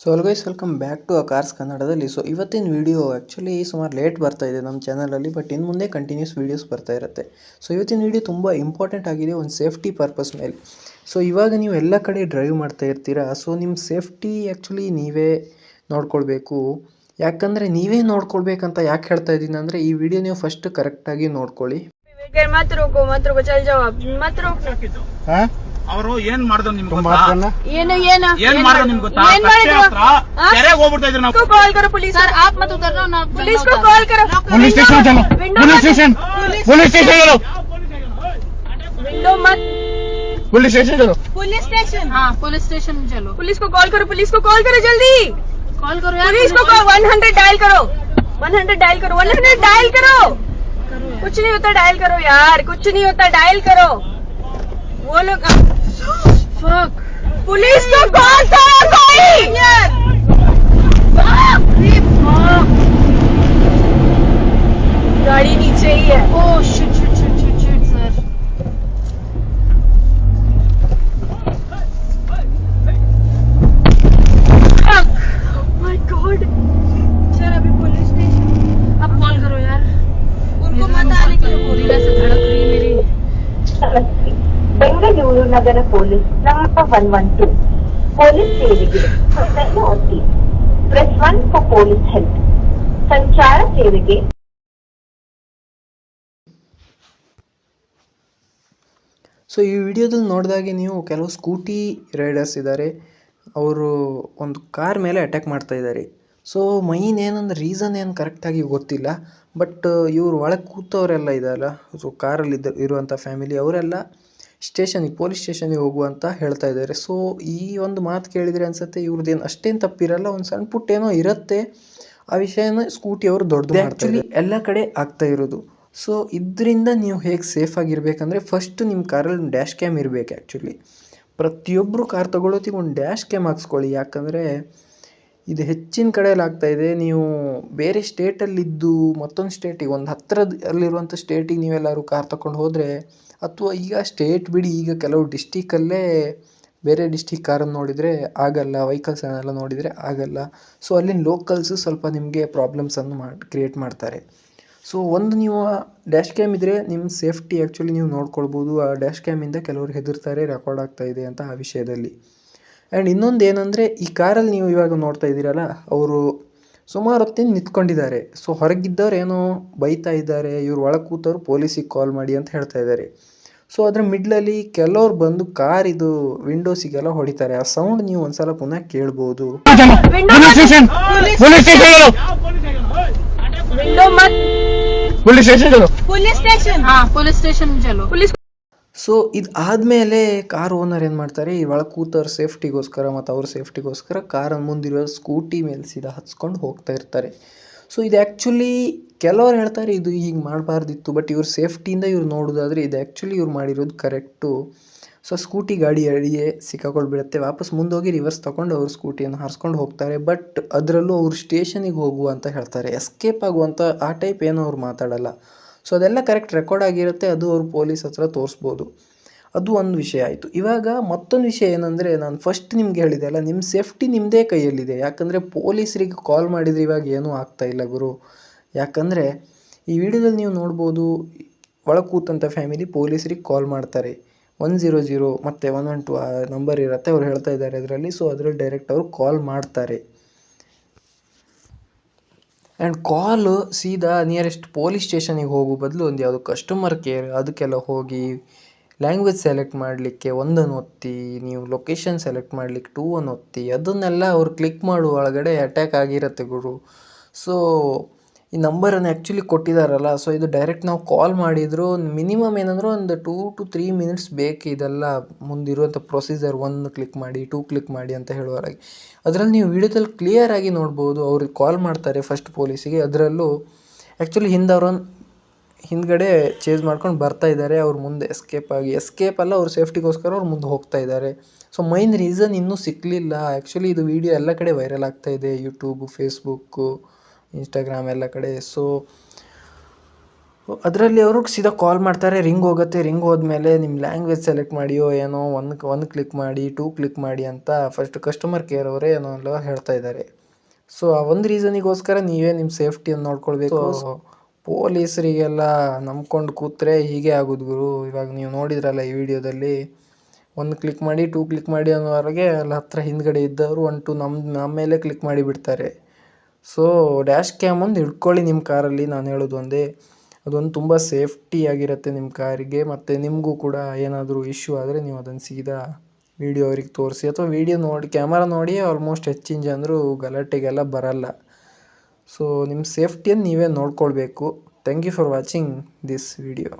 So all guys welcome back to uh cars ಕನ್ನಡದಲ್ಲಿ so ಇವತ್ತಿನ video actually ಸುಮಾರು late ಬರ್ತಾ ಇದೆ ನಮ್ಮ ಚಾನಲಲ್ಲಿ ಬಟ್ ಇನ್ನು ಮುಂದೆ ಕಂಟಿನ್ಯೂಸ್ ವೀಡಿಯೋಸ್ ಬರ್ತಾ ಇರುತ್ತೆ. ಸೊ ಇವತ್ತಿನ ವಿಡಿಯೋ ತುಂಬ ಇಂಪಾರ್ಟೆಂಟ್ ಆಗಿದೆ ಒಂದು ಸೇಫ್ಟಿ ಪರ್ಪಸ್ ಮೇಲೆ. ಸೊ ಇವಾಗ ನೀವು ಎಲ್ಲ ಕಡೆ ಡ್ರೈವ್ ಮಾಡ್ತಾ ಇರ್ತೀರಾ ಸೊ ನಿಮ್ಮ ಸೇಫ್ಟಿ ಆ್ಯಕ್ಚುಲಿ ನೀವೇ ನೋಡ್ಕೊಳ್ಬೇಕು. ಯಾಕಂದರೆ ನೀವೇ ನೋಡ್ಕೊಳ್ಬೇಕಂತ ಯಾಕೆ ಹೇಳ್ತಾ ಇದ್ದೀನಿ ಅಂದರೆ ಈ ವಿಡಿಯೋ ನೀವು ಫಸ್ಟ್ ಕರೆಕ್ಟಾಗಿ ನೋಡ್ಕೊಳ್ಳಿ. ವಿವೇಕ್ ಮತ್ ರೋಕೋ ಮತ್ ರೋಕೋ ಚಲ್ ಜಾವ್ ಮತ್ ರೋಕೋ ಅವರು ಏನ್ ಮಾಡಿದ್ರು ನಿಮ್ಗೆ ಗೊತ್ತಾ ಏನು ಏನು ಏನ್ ಮಾಡಿದ್ರು ನಿಮ್ಗೆ ಗೊತ್ತಾ ಏನ್ ಕಟ್ಟೆ ಮಾಡಿದ್ರು ಹತ್ರ ಕೆರೆಗೆ ಹೋಗ್ಬಿಡ್ತಾ ಇದ್ರು ನಾವು कॉल करो पुलिस सर आप मत उतरना ना पुलिस को कॉल करो पुलिस स्टेशन चलो पुलिस स्टेशन पुलिस स्टेशन चलो विंडो मत पुलिस स्टेशन चलो पुलिस स्टेशन हाँ पुलिस स्टेशन चलो पुलिस को कॉल करो पुलिस को कॉल करो जल्दी कॉल करो यार पुलिस को वन हंड्रेड डायल करो वन हंड्रेड डायल करो वन हंड्रेड डायल करो कुछ नहीं होता डायल करो यार कुछ नहीं होता डायल करो वो लोग Fuck! Police ko call tayo, Koy! Bengaluru ನಗರ police number one one two police ಸೇವೆಗೆ ಒತ್ತಿ press one for police help ಸಂಚಾರ ಸೇವೆಗೆ ಸೊ ಈ ವಿಡಿಯೋದಲ್ಲಿ ನೋಡಿದಾಗೆ ನೀವು ಕೆಲವು ಸ್ಕೂಟಿ ರೈಡರ್ಸ್ ಇದ್ದಾರೆ ಅವರು ಒಂದು ಕಾರ್ ಮೇಲೆ ಅಟ್ಯಾಕ್ ಮಾಡ್ತಾ ಇದ್ದಾರೆ ಸೊ ಮೈನ್ ಏನಂದ್ರೆ ರೀಸನ್ ಏನು ಕರೆಕ್ಟಾಗಿ ಗೊತ್ತಿಲ್ಲ. ಬಟ್ ಇವರು ಒಳಗೆ ಕೂತವರೆಲ್ಲ ಇದ್ದಾರಲ್ಲ ಸೊ ಕಾರಲ್ಲಿ ಇದ್ದ ಇರುವಂಥ ಫ್ಯಾಮಿಲಿ ಅವರೆಲ್ಲ ಸ್ಟೇಷನಿಗೆ ಪೊಲೀಸ್ ಸ್ಟೇಷನ್ನಿಗೆ ಹೋಗು ಅಂತ ಹೇಳ್ತಾ ಇದ್ದಾರೆ. ಸೊ ಈ ಒಂದು ಮಾತು ಕೇಳಿದರೆ ಅನ್ಸುತ್ತೆ ಇವ್ರದ್ದೇನು ಅಷ್ಟೇನು ತಪ್ಪಿರಲ್ಲ ಒಂದು ಸಣ್ಣ ಪುಟ್ಟ ಏನೋ ಇರುತ್ತೆ. ಆ ವಿಷಯನ ಸ್ಕೂಟಿ ಅವರು ದೊಡ್ಡದು ಆ್ಯಕ್ಚುಲಿ ಎಲ್ಲ ಕಡೆ ಆಗ್ತಾ ಇರೋದು. ಸೊ ಇದರಿಂದ ನೀವು ಹೇಗೆ ಸೇಫ್ ಆಗಿರ್ಬೇಕಂದ್ರೆ ಫಸ್ಟ್ ನಿಮ್ಮ ಕಾರಲ್ಲಿ ಡ್ಯಾಶ್ ಕ್ಯಾಮ್ ಇರಬೇಕು ಆ್ಯಕ್ಚುಲಿ ಪ್ರತಿಯೊಬ್ಬರು ಕಾರ್ ತೊಗೊಳೋತಿಗೆ ಒಂದು ಡ್ಯಾಶ್ ಕ್ಯಾಮ್ ಹಾಕ್ಸ್ಕೊಳ್ಳಿ. ಯಾಕಂದರೆ ಇದು ಹೆಚ್ಚಿನ ಕಡೆಯಲ್ಲಿ ಆಗ್ತಾ ಇದೆ. ನೀವು ಬೇರೆ ಸ್ಟೇಟಲ್ಲಿದ್ದು ಮತ್ತೊಂದು ಸ್ಟೇಟಿಗೆ, ಒಂದು ಹತ್ತಿರದಲ್ಲಿರುವಂಥ ಸ್ಟೇಟಿಗೆ ನೀವೆಲ್ಲರೂ ಕಾರ್ ತಗೊಂಡು ಹೋದರೆ, ಅಥವಾ ಈಗ ಸ್ಟೇಟ್ ಬಿಡಿ, ಈಗ ಕೆಲವು ಡಿಸ್ಟಿಕಲ್ಲೇ ಬೇರೆ ಡಿಸ್ಟಿಕ್ ಕಾರನ್ನು ನೋಡಿದರೆ ಆಗಲ್ಲ ವೆಹಿಕಲ್ಸನ್ನೆಲ್ಲ ನೋಡಿದರೆ ಆಗಲ್ಲ. ಸೊ ಅಲ್ಲಿನ ಲೋಕಲ್ಸು ಸ್ವಲ್ಪ ನಿಮಗೆ ಪ್ರಾಬ್ಲಮ್ಸನ್ನು ಮಾಡಿ ಕ್ರಿಯೇಟ್ ಮಾಡ್ತಾರೆ. ಸೊ ಒಂದು ನೀವು ಡ್ಯಾಶ್ ಕ್ಯಾಮ್ ಇದ್ದರೆ ನಿಮ್ಮ ಸೇಫ್ಟಿ ಆ್ಯಕ್ಚುಲಿ ನೀವು ನೋಡ್ಕೊಳ್ಬೋದು. ಆ ಡ್ಯಾಶ್ ಕ್ಯಾಮಿಂದ ಕೆಲವರು ಹೆದರ್ತಾರೆ ರೆಕಾರ್ಡ್ ಆಗ್ತಾ ಇದೆ ಅಂತ ಆ ವಿಷಯದಲ್ಲಿ. ಆ್ಯಂಡ್ ಇನ್ನೊಂದು ಏನಂದ್ರೆ ಈ ಕಾರಲ್ಲಿ ನೀವು ಇವಾಗ ನೋಡ್ತಾ ಇದ್ದೀರಲ್ಲ ಅವರು ಸುಮಾರು ಹೊತ್ತಿಂದ ನಿಂತ್ಕೊಂಡಿದ್ದಾರೆ. ಸೊ ಹೊರಗಿದ್ದವ್ರು ಏನೋ ಬೈತಾ ಇದ್ದಾರೆ ಇವ್ರು ಒಳಗೆ ಕೂತವ್ರು ಪೊಲೀಸಿಗೆ ಕಾಲ್ ಮಾಡಿ ಅಂತ ಹೇಳ್ತಾ ಇದ್ದಾರೆ. ಸೊ ಅದರ ಮಿಡ್ಲಲ್ಲಿ ಕೆಲವ್ರು ಬಂದು ಕಾರ್ ಇದು ವಿಂಡೋಸಿಗೆಲ್ಲ ಹೊಡಿತಾರೆ. ಆ ಸೌಂಡ್ ನೀವು ಒಂದ್ಸಲ ಪುನಃ ಕೇಳ್ಬೋದು. ಪೊಲೀಸ್ ಸ್ಟೇಷನ್ ಸೊ ಇದು ಆದಮೇಲೆ ಕಾರ್ ಓನರ್ ಏನು ಮಾಡ್ತಾರೆ, ಈ ಒಳಗೆ ಕೂತವ್ರ ಸೇಫ್ಟಿಗೋಸ್ಕರ ಮತ್ತು ಅವ್ರ ಸೇಫ್ಟಿಗೋಸ್ಕರ ಕಾರ್ ಮುಂದಿರೋ ಸ್ಕೂಟಿ ಮೇಲೆ ಸೀದಾ ಹಚ್ಕೊಂಡು ಹೋಗ್ತಾ ಇರ್ತಾರೆ. ಸೊ ಇದು ಆ್ಯಕ್ಚುಲಿ ಕೆಲವ್ರು ಹೇಳ್ತಾರೆ ಇದು ಹೀಗೆ ಮಾಡಬಾರ್ದಿತ್ತು ಬಟ್ ಇವ್ರ ಸೇಫ್ಟಿಯಿಂದ ಇವ್ರು ನೋಡೋದಾದರೆ ಇದು ಆ್ಯಕ್ಚುಲಿ ಇವ್ರು ಮಾಡಿರೋದು ಕರೆಕ್ಟು ಸೊ ಸ್ಕೂಟಿ ಗಾಡಿ ಅಡಿಯೇ ಸಿಕ್ಕಾಕೊಳ್ಬಿಡುತ್ತೆ, ವಾಪಸ್ ಮುಂದೋಗಿ ರಿವರ್ಸ್ ತೊಗೊಂಡು ಅವ್ರ ಸ್ಕೂಟಿಯನ್ನು ಹಾರಿಸ್ಕೊಂಡು ಹೋಗ್ತಾರೆ ಬಟ್ ಅದರಲ್ಲೂ ಅವ್ರು ಸ್ಟೇಷನಿಗೆ ಹೋಗುವ ಅಂತ ಹೇಳ್ತಾರೆ ಎಸ್ಕೇಪ್ ಆಗುವಂಥ ಆ ಟೈಪ್ ಏನೋ ಅವ್ರು ಮಾತಾಡಲ್ಲ. ಸೊ ಅದೆಲ್ಲ ಕರೆಕ್ಟ್ ರೆಕಾರ್ಡ್ ಆಗಿರುತ್ತೆ. ಅದು ಅವ್ರು ಪೊಲೀಸ್ ಹತ್ರ ತೋರಿಸ್ಬೋದು. ಅದು ಒಂದು ವಿಷಯ ಆಯಿತು. ಇವಾಗ ಮತ್ತೊಂದು ವಿಷಯ ಏನಂದರೆ, ನಾನು ಫಸ್ಟ್ ನಿಮ್ಗೆ ಹೇಳಿದೆ ಅಲ್ಲ ನಿಮ್ಮ ಸೇಫ್ಟಿ ನಿಮ್ಮದೇ ಕೈಯಲ್ಲಿದೆ. ಯಾಕಂದರೆ ಪೊಲೀಸರಿಗೆ ಕಾಲ್ ಮಾಡಿದರೆ ಇವಾಗ ಏನೂ ಆಗ್ತಾ ಇಲ್ಲ ಗುರು. ಯಾಕಂದರೆ ಈ ವಿಡಿಯೋದಲ್ಲಿ ನೀವು ನೋಡ್ಬೋದು ಒಳ ಕೂತಂಥ ಫ್ಯಾಮಿಲಿ ಪೊಲೀಸರಿಗೆ ಕಾಲ್ ಮಾಡ್ತಾರೆ. ಒನ್ ಝೀರೋ ಜೀರೋ ಮತ್ತು ಒನ್ ಒನ್ ಟು ಆ ನಂಬರ್ ಇರುತ್ತೆ. ಅವ್ರು ಹೇಳ್ತಾ ಇದ್ದಾರೆ ಅದರಲ್ಲಿ. ಸೊ ಅದರಲ್ಲಿ ಡೈರೆಕ್ಟ್ ಅವರು ಕಾಲ್ ಮಾಡ್ತಾರೆ. ಆ್ಯಂಡ್ ಕಾಲ್ ಸೀದಾ ನಿಯರೆಸ್ಟ್ ಪೊಲೀಸ್ ಸ್ಟೇಷನಿಗೆ ಹೋಗೋ ಬದಲು ಒಂದು ಯಾವುದೋ ಕಸ್ಟಮರ್ ಕೇರ್ ಅದಕ್ಕೆಲ್ಲ ಹೋಗಿ ಲ್ಯಾಂಗ್ವೇಜ್ ಸೆಲೆಕ್ಟ್ ಮಾಡಲಿಕ್ಕೆ ಒಂದನ್ನು ಒತ್ತಿ, ನೀವು ಲೊಕೇಶನ್ ಸೆಲೆಕ್ಟ್ ಮಾಡಲಿಕ್ಕೆ ಟೂ ಅನ್ನು ಒತ್ತಿ, ಅದನ್ನೆಲ್ಲ ಅವ್ರು ಕ್ಲಿಕ್ ಮಾಡುವ ಒಳಗಡೆ ಅಟ್ಯಾಕ್ ಆಗಿರುತ್ತೆ ಗುರು. ಸೊ ಈ ನಂಬರನ್ನು ಆ್ಯಕ್ಚುಲಿ ಕೊಟ್ಟಿದ್ದಾರಲ್ಲ ಸೊ ಇದು ಡೈರೆಕ್ಟ್ ನಾವು ಕಾಲ್ ಮಾಡಿದ್ರು ಮಿನಿಮಮ್ ಏನಂದ್ರೆ ಒಂದು ಟೂ ಟು ತ್ರೀ ಮಿನಿಟ್ಸ್ ಬೇಕು ಇದೆಲ್ಲ ಮುಂದಿರುವಂಥ ಪ್ರೊಸೀಜರ್ ಒಂದು ಕ್ಲಿಕ್ ಮಾಡಿ ಟೂ ಕ್ಲಿಕ್ ಮಾಡಿ ಅಂತ ಹೇಳುವವರೆಗೆ. ಅದರಲ್ಲಿ ನೀವು ವಿಡಿಯೋದಲ್ಲಿ ಕ್ಲಿಯರ್ ಆಗಿ ನೋಡ್ಬೋದು ಅವ್ರಿಗೆ ಕಾಲ್ ಮಾಡ್ತಾರೆ ಫಸ್ಟ್ ಪೊಲೀಸಿಗೆ ಅದರಲ್ಲೂ ಆ್ಯಕ್ಚುಲಿ ಹಿಂದೆ ಅವ್ರೊಂದು ಹಿಂದ್ಗಡೆ ಚೇಂಜ್ ಮಾಡ್ಕೊಂಡು ಬರ್ತಾ ಇದ್ದಾರೆ, ಅವ್ರು ಮುಂದೆ ಎಸ್ಕೇಪ್ ಆಗಿ. ಎಸ್ಕೇಪ್ ಅಲ್ಲ, ಅವ್ರ ಸೇಫ್ಟಿಗೋಸ್ಕರ ಅವ್ರು ಮುಂದೆ ಹೋಗ್ತಾ ಇದ್ದಾರೆ. ಸೊ ಮೈನ್ ರೀಸನ್ ಇನ್ನೂ ಸಿಕ್ಕಲಿಲ್ಲ ಆ್ಯಕ್ಚುಲಿ ಇದು ವಿಡಿಯೋ ಎಲ್ಲ ಕಡೆ ವೈರಲ್ ಆಗ್ತಾ ಇದೆ ಯೂಟ್ಯೂಬು ಫೇಸ್ಬುಕ್ಕು ಇನ್ಸ್ಟಾಗ್ರಾಮ್ ಎಲ್ಲ ಕಡೆ. ಸೊ ಅದರಲ್ಲಿ ಅವರು ಸೀದಾ ಕಾಲ್ ಮಾಡ್ತಾರೆ ರಿಂಗ್ ಹೋಗುತ್ತೆ. ರಿಂಗ್ ಹೋದ್ಮೇಲೆ ನಿಮ್ಮ ಲ್ಯಾಂಗ್ವೇಜ್ ಸೆಲೆಕ್ಟ್ ಮಾಡಿಯೋ ಏನೋ ಒಂದು ಒಂದು ಕ್ಲಿಕ್ ಮಾಡಿ ಟೂ ಕ್ಲಿಕ್ ಮಾಡಿ ಅಂತ ಫಸ್ಟ್ ಕಸ್ಟಮರ್ ಕೇರ್ ಅವರೇ ಏನೋ ಎಲ್ಲ ಹೇಳ್ತಾ ಇದ್ದಾರೆ. ಸೊ ಆ ಒಂದು ರೀಸನಿಗೋಸ್ಕರ ನೀವೇ ನಿಮ್ಮ ಸೇಫ್ಟಿಯನ್ನು ನೋಡ್ಕೊಳ್ಬೇಕು. ಪೊಲೀಸರಿಗೆಲ್ಲ ನಂಬ್ಕೊಂಡು ಕೂತ್ರೆ ಹೀಗೆ ಆಗೋದು ಗುರು. ಇವಾಗ ನೀವು ನೋಡಿದ್ರಲ್ಲ ಈ ವಿಡಿಯೋದಲ್ಲಿ. ಒಂದು ಕ್ಲಿಕ್ ಮಾಡಿ ಟೂ ಕ್ಲಿಕ್ ಮಾಡಿ ಅನ್ನೋವರೆಗೆ ಅಲ್ಲಿ ಹತ್ರ ಹಿಂದ್ಗಡೆ ಇದ್ದವರು ಒನ್ ಟು ನಮ್ಮ ನಮ್ಮ ಮೇಲೆ ಕ್ಲಿಕ್ ಮಾಡಿ ಬಿಡ್ತಾರೆ. ಸೊ ಡ್ಯಾಶ್ ಕ್ಯಾಮ್ ಒಂದು ಇಟ್ಕೊಳ್ಳಿ ನಿಮ್ಮ ಕಾರಲ್ಲಿ ನಾನು ಹೇಳೋದು ಒಂದೇ. ಅದೊಂದು ತುಂಬ ಸೇಫ್ಟಿ ಆಗಿರುತ್ತೆ ನಿಮ್ಮ ಕಾರಿಗೆ. ಮತ್ತು ನಿಮಗೂ ಕೂಡ ಏನಾದರೂ ಇಶ್ಯೂ ಆದರೆ ನೀವು ಅದನ್ನು ಸೀದಾ ವೀಡಿಯೋ ಅವ್ರಿಗೆ ತೋರಿಸಿ. ಅಥವಾ ವೀಡಿಯೋ ನೋಡಿ ಕ್ಯಾಮರಾ ನೋಡಿ ಆಲ್ಮೋಸ್ಟ್ ಹೆಚ್ಚಿನ ಜನರು ಗಲಾಟೆಗೆಲ್ಲ ಬರಲ್ಲ. ಸೊ ನಿಮ್ಮ ಸೇಫ್ಟಿಯನ್ನು ನೀವೇ ನೋಡ್ಕೊಳ್ಬೇಕು. Thank you for watching this video